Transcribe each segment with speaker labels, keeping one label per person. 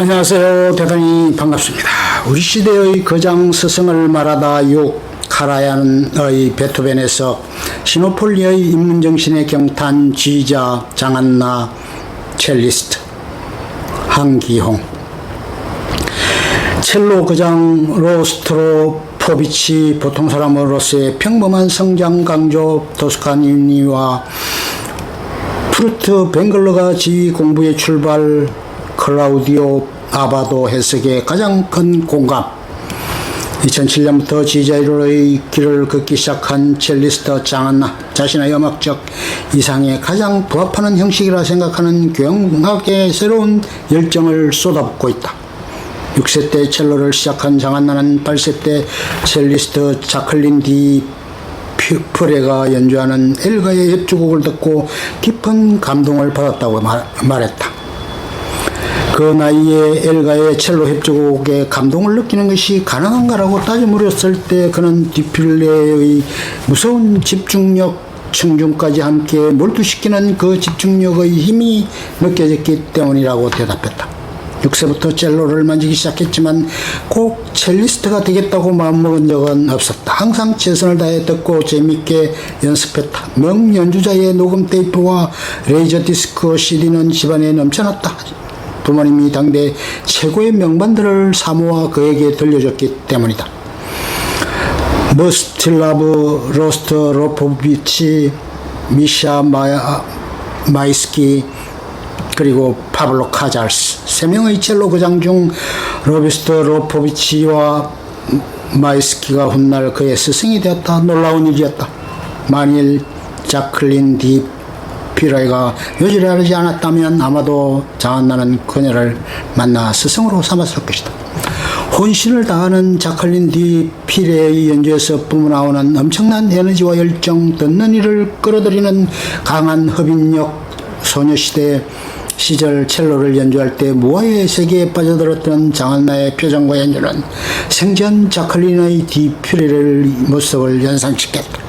Speaker 1: 안녕하세요. 대단히 반갑습니다. 우리 시대의 거장 스승을 말하다 욕 카라얀의 베토벤에서 시노폴리의 인문정신의 경탄 지휘자 장한나 첼리스트 한기홍 첼로 거장 로스트로 포비치 보통 사람으로서의 평범한 성장 강조 도스카니니와 프루트 벵글러가 지휘 공부의 출발 클라우디오 아바도 해석의 가장 큰 공감 2007년부터 지휘자의 길을 걷기 시작한 첼리스트 장한나 자신의 음악적 이상에 가장 부합하는 형식이라 생각하는 교향악의 새로운 열정을 쏟아붓고 있다. 6세 때 첼로를 시작한 장한나는 8세 때 첼리스트 자클린 디 프레가 연주하는 엘가의 협주곡을 듣고 깊은 감동을 받았다고 말, 말했다. 그 나이에 엘가의 첼로 협주곡에 감동을 느끼는 것이 가능한가라고 따져 물었을 때 그는 디필레의 무서운 집중력 청중까지 함께 몰두시키는 그 집중력의 힘이 느껴졌기 때문이라고 대답했다. 6세부터 첼로를 만지기 시작했지만 꼭 첼리스트가 되겠다고 마음먹은 적은 없었다. 항상 최선을 다해 듣고 재밌게 연습했다. 명 연주자의 녹음 테이프와 레이저 디스크 CD는 집안에 넘쳐났다. 부모님이 당대 최고의 명반들을 사모아 그에게 들려줬기 때문이다. 머스틸라브 로스트 로포비치 미샤 마야, 마이스키 그리고 파블로 카잘스 세 명의 첼로 거장 중 로비스트 로포비치와 마이스키가 훗날 그의 스승이 되었다. 놀라운 일이었다. 만일 자클린 디 피라이가 요절하지 않았다면 아마도 장한나는 그녀를 만나 스승으로 삼았을 것이다. 혼신을 다하는 자클린 디 피레의 연주에서 뿜어나오는 엄청난 에너지와 열정, 듣는 이를 끌어들이는 강한 흡인력, 소녀시대 시절 첼로를 연주할 때 무아의 세계에 빠져들었던 장한나의 표정과 연주는 생전 자클린의 디 피레의 모습을 연상시켰다.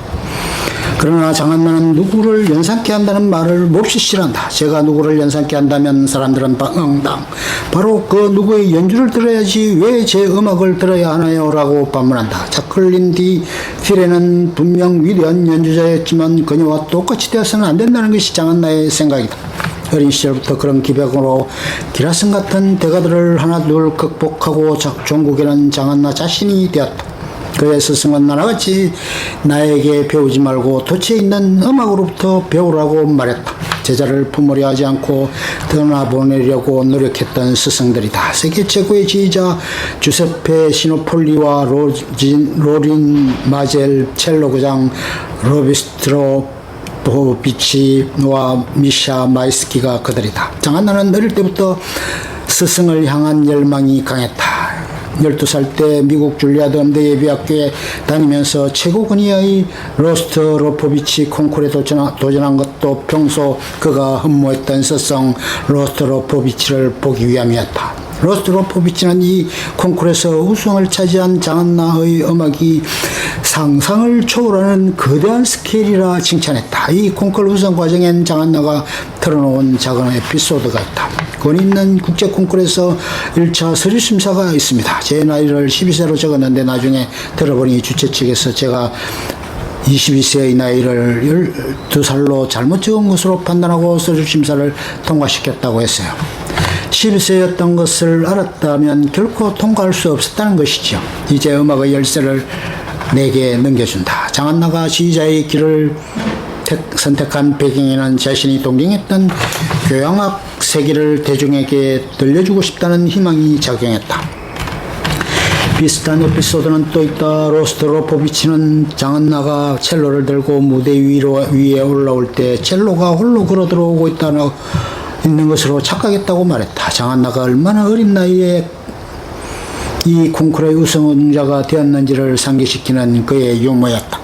Speaker 1: 그러나 장한나는 누구를 연상케 한다는 말을 몹시 싫어한다. 제가 누구를 연상케 한다면 사람들은 방응당. 바로 그 누구의 연주를 들어야지 왜 제 음악을 들어야 하나요? 라고 반문한다. 자클린 디 필에는 분명 위대한 연주자였지만 그녀와 똑같이 되어서는 안 된다는 것이 장한나의 생각이다. 어린 시절부터 그런 기백으로 기라슨 같은 대가들을 하나둘 극복하고 종국에는 장한나 자신이 되었다. 그의 스승은 나나같이 나에게 배우지 말고 도처에 있는 음악으로부터 배우라고 말했다. 제자를 품으려 하지 않고 떠나보내려고 노력했던 스승들이다. 세계 최고의 지휘자 주세페 시노폴리와 로진, 로린 마젤 첼로 구장 로비스트로 보비치와 미샤 마이스키가 그들이다. 장한나는 어릴 때부터 스승을 향한 열망이 강했다. 12살 때 미국 줄리아드 음대 예비학교에 다니면서 최고 권위의 로스트 로포비치 콩쿠르에 도전한, 것도 평소 그가 흠모했던 스성 로스트 로포비치를 보기 위함이었다. 로스트 로포비치는 이 콩쿠르에서 우승을 차지한 장한나의 음악이 상상을 초월하는 거대한 스케일이라 칭찬했다. 이 콩쿠르 우승 과정엔 장한나가 털어놓은 작은 에피소드가 있다. 권위 있는 국제 콩쿠르에서 1차 서류 심사가 있습니다. 제 나이를 12세로 적었는데 나중에 들어보니 주최 측에서 제가 22세의 나이를 12살로 잘못 적은 것으로 판단하고 서류 심사를 통과시켰다고 했어요. 12세였던 것을 알았다면 결코 통과할 수 없었다는 것이죠. 이제 음악의 열쇠를 내게 넘겨준다. 장한나가 지휘자의 길을 선택한 배경에는 자신이 동경했던 교양학 세계를 대중에게 들려주고 싶다는 희망이 작용했다. 비슷한 에피소드는 또 있다. 로스트로포비치는 장한나가 첼로를 들고 무대 위로, 위에 올라올 때 첼로가 홀로 걸어 들어오고 있다는 있는 것으로 착각했다고 말했다. 장한나가 얼마나 어린 나이에 이 콩쿠르의 우승자가 되었는지를 상기시키는 그의 유머였다.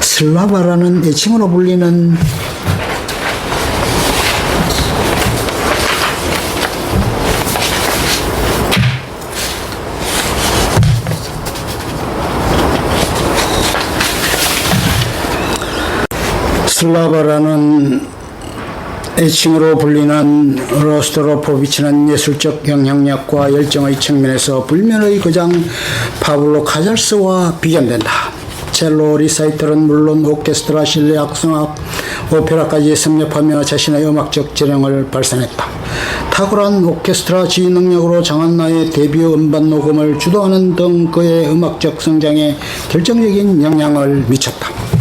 Speaker 1: 슬라바라는 애칭으로 불리는 슬라바라는 애칭으로 불리는 로스트로포비치는 예술적 영향력과 열정의 측면에서 불면의 거장 파블로 카잘스와 비견된다. 첼로 리사이틀은 물론 오케스트라 실내 악성악 오페라까지 섭렵하며 자신의 음악적 재능을 발산했다. 탁월한 오케스트라 지휘 능력으로 장한나의 데뷔 음반 녹음을 주도하는 등 그의 음악적 성장에 결정적인 영향을 미쳤다.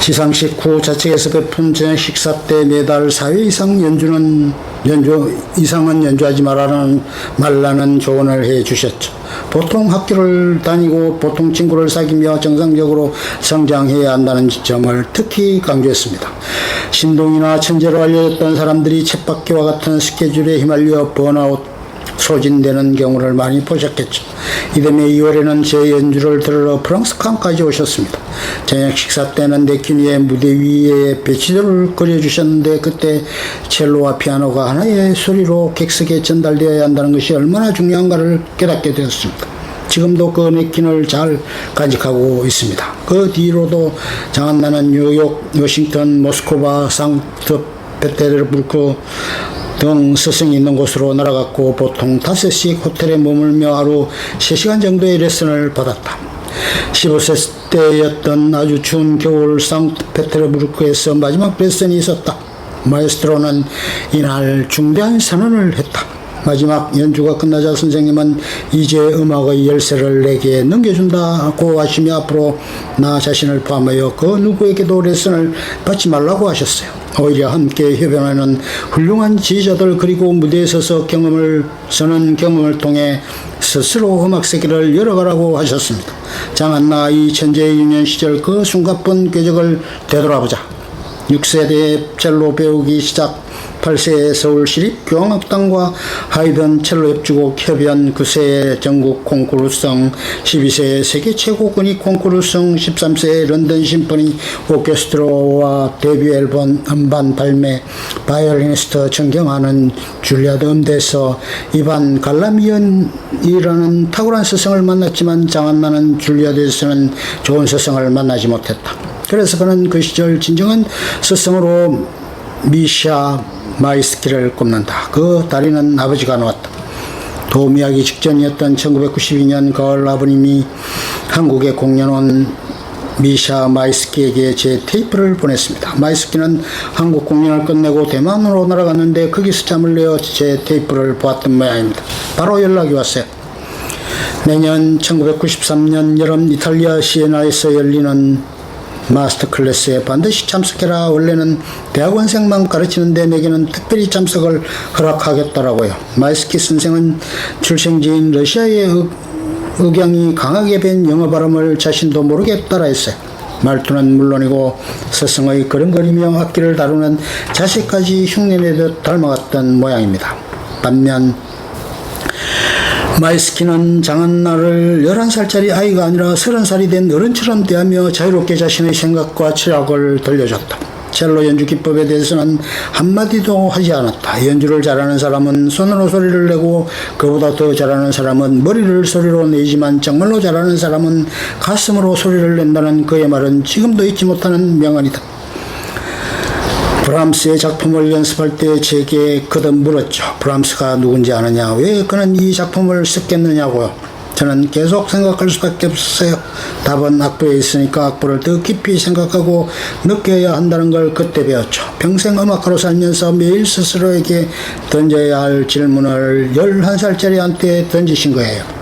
Speaker 1: 시상식 후 자측에서 베푼 저녁 식사 때 매달 4회 이상 연주는 연주 이상은 연주하지 말라는 말라는 조언을 해 주셨죠. 보통 학교를 다니고 보통 친구를 사귀며 정상적으로 성장해야 한다는 지점을 특히 강조했습니다. 신동이나 천재로 알려졌던 사람들이 쳇바퀴와 같은 스케줄에 휘말려 번아웃 소진되는 경우를 많이 보셨겠죠. 이듬해 2월에는 제 연주를 들으러 프랑스 칸까지 오셨습니다. 저녁 식사 때는 네키니의 무대 위에 배치도를 그려주셨는데 그때 첼로와 피아노가 하나의 소리로 객석에 전달되어야 한다는 것이 얼마나 중요한가를 깨닫게 되었습니다. 지금도 그 네킨을 잘 간직하고 있습니다. 그 뒤로도 장한나는 뉴욕, 워싱턴, 모스크바, 상트 페테르부르크 등 스승이 있는 곳으로 날아갔고 보통 5씩 호텔에 머물며 하루 3시간 정도의 레슨을 받았다. 15세 때였던 아주 추운 겨울 상트페테르부르크에서 마지막 레슨이 있었다. 마에스트로는 이날 중대한 선언을 했다. 마지막 연주가 끝나자 선생님은 이제 음악의 열쇠를 내게 넘겨준다고 하시며 앞으로 나 자신을 포함하여 그 누구에게도 레슨을 받지 말라고 하셨어요. 오히려 함께 협연하는 훌륭한 지휘자들 그리고 무대에 서서 경험을 서는 경험을 통해 스스로 음악 세계를 열어가라고 하셨습니다. 장한나 이 천재의 유년 시절 그 숨가쁜 궤적을 되돌아보자. 6세대 첼로 배우기 시작 8세 서울시립 교향악단과 하이든 첼로 협주곡 협연 9세 전국 콩쿠르성 12세 세계 최고 권위 콩쿠르성 13세 런던 심포니 오케스트라와 데뷔 앨범 음반 발매 바이올리니스트 전경하는 줄리아드 음대에서 이반 갈라미언이라는 탁월한 스승을 만났지만 장한나는 줄리아드에서는 좋은 스승을 만나지 못했다. 그래서 그는 그 시절 진정한 스승으로 미샤 마이스키를 꼽는다. 그 다리는 아버지가 놓았다. 도미하기 직전이었던 1992년 가을 아버님이 한국에 공연 온 미샤 마이스키에게 제 테이프를 보냈습니다. 마이스키는 한국 공연을 끝내고 대만으로 날아갔는데 거기서 잠을 내어 제 테이프를 보았던 모양입니다. 바로 연락이 왔어요. 내년 1993년 여름 이탈리아 시에나에서 열리는 마스터 클래스에 반드시 참석해라. 원래는 대학원생만 가르치는데 내게는 특별히 참석을 허락하겠더라고요. 마이스키 선생은 출생지인 러시아의 의, 의경이 강하게 밴 영어 발음을 자신도 모르게 따라했어요. 말투는 물론이고 스승의 걸음걸이며 악기를 다루는 자세까지 흉내내듯 닮아갔던 모양입니다. 반면 마이스키는 장한 나를 11살짜리 아이가 아니라 30살이 된 어른처럼 대하며 자유롭게 자신의 생각과 철학을 들려줬다. 첼로 연주 기법에 대해서는 한마디도 하지 않았다. 연주를 잘하는 사람은 손으로 소리를 내고 그보다 더 잘하는 사람은 머리를 소리로 내지만 정말로 잘하는 사람은 가슴으로 소리를 낸다는 그의 말은 지금도 잊지 못하는 명언이다. 브람스의 작품을 연습할 때 제게 그듯 물었죠. 브람스가 누군지 아느냐? 왜 그는 이 작품을 썼겠느냐고요. 저는 계속 생각할 수밖에 없었어요. 답은 악보에 있으니까 악보를 더 깊이 생각하고 느껴야 한다는 걸 그때 배웠죠. 평생 음악가로 살면서 매일 스스로에게 던져야 할 질문을 11살짜리한테 던지신 거예요.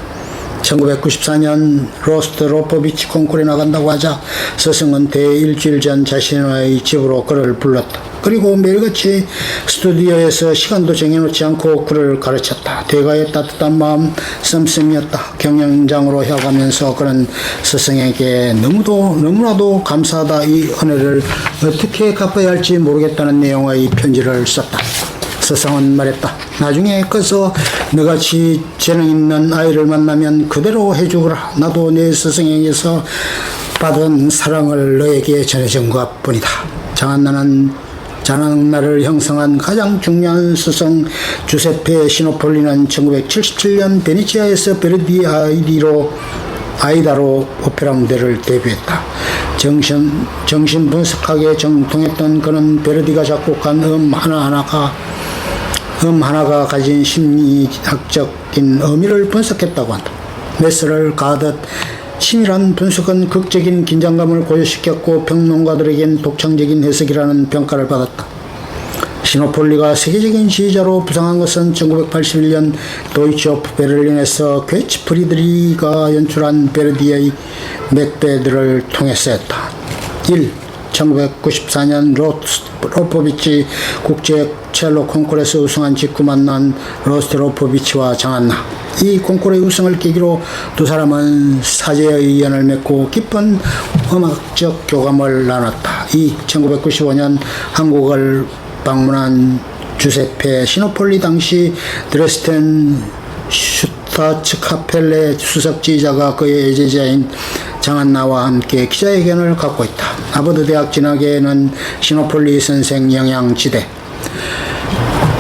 Speaker 1: 1994년 로스트 로포비치 콩쿠르에 나간다고 하자 스승은 대일주일 전 자신의 집으로 그를 불렀다. 그리고 매일같이 스튜디오에서 시간도 정해놓지 않고 그를 가르쳤다. 대가의 따뜻한 마음 씀씀이었다. 경영장으로 해가면서 그는 스승에게 너무도 너무나도 감사하다 이 은혜를 어떻게 갚아야 할지 모르겠다는 내용의 편지를 썼다. 스승은 말했다. 나중에 커서 너같이 재능 있는 아이를 만나면 그대로 해주거라. 나도 내 스승에게서 받은 사랑을 너에게 전해준 것 뿐이다. 장한나는 자나나를 형성한 가장 중요한 스승 주세페 시노폴리는 1977년 베네치아에서 베르디 아이디로 아이다로 오페라 무대를 데뷔했다. 정신, 정신 분석학에 정통했던 그는 베르디가 작곡한 음 하나하나가 음 하나가 가진 심리학적인 의미를 분석했다고 한다. 메스를 가듯 치밀한 분석은 극적인 긴장감을 고조시켰고 평론가들에겐 독창적인 해석이라는 평가를 받았다. 시노폴리가 세계적인 지휘자로 부상한 것은 1981년 도이치 오프 베를린에서 괴치 프리드리가 연출한 베르디의 맥베드를 통해서였다. 1. 1994년 로포비치 국제 첼로 콩쿠르에서 우승한 직후 만 난 로스트 로포비치와 장한나. 이 콩쿠르의 우승을 계기로 두 사람은 사제의 연을 맺고 깊은 음악적 교감을 나눴다. 2. 1995년 한국을 방문한 주세페 시노폴리 당시 드레스텐 슈타츠 카펠레 수석 지휘자가 그의 예제자인 장한나와 함께 기자회견을 갖고 있다. 하버드 대학 진학에는 시노폴리 선생 영향지대.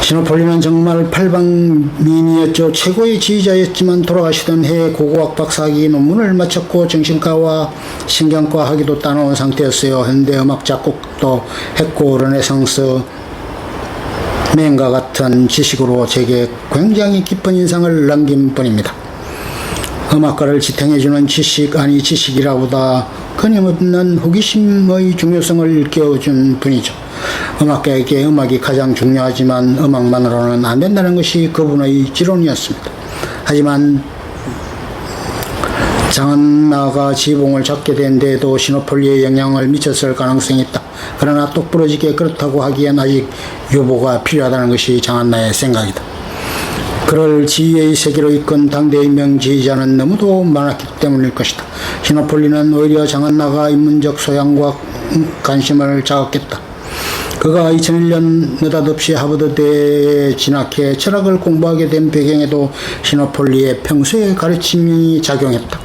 Speaker 1: 시노폴리는 정말 팔방미인이었죠. 최고의 지휘자였지만 돌아가시던 해에 고고학 박사학위 논문을 마쳤고 정신과와 신경과 학위도 따놓은 상태였어요. 현대 음악 작곡도 했고 르네상스 맨과 같은 지식으로 제게 굉장히 깊은 인상을 남긴 분입니다. 음악가를 지탱해주는 지식 아니 지식이라보다 끊임없는 호기심의 중요성을 일깨워준 분이죠. 음악가에게 음악이 가장 중요하지만 음악만으로는 안 된다는 것이 그분의 지론이었습니다. 하지만 장한나가 지봉을 잡게 된 데에도 시노폴리에 영향을 미쳤을 가능성이 있다. 그러나 똑부러지게 그렇다고 하기엔 아직 유보가 필요하다는 것이 장한나의 생각이다. 그를 지휘의 세계로 이끈 당대의 명지휘자는 너무도 많았기 때문일 것이다. 시노폴리는 오히려 장한나가 인문적 소양과 관심을 자극했다. 그가 2001년 느닷없이 하버드대에 진학해 철학을 공부하게 된 배경에도 시노폴리의 평소의 가르침이 작용했다.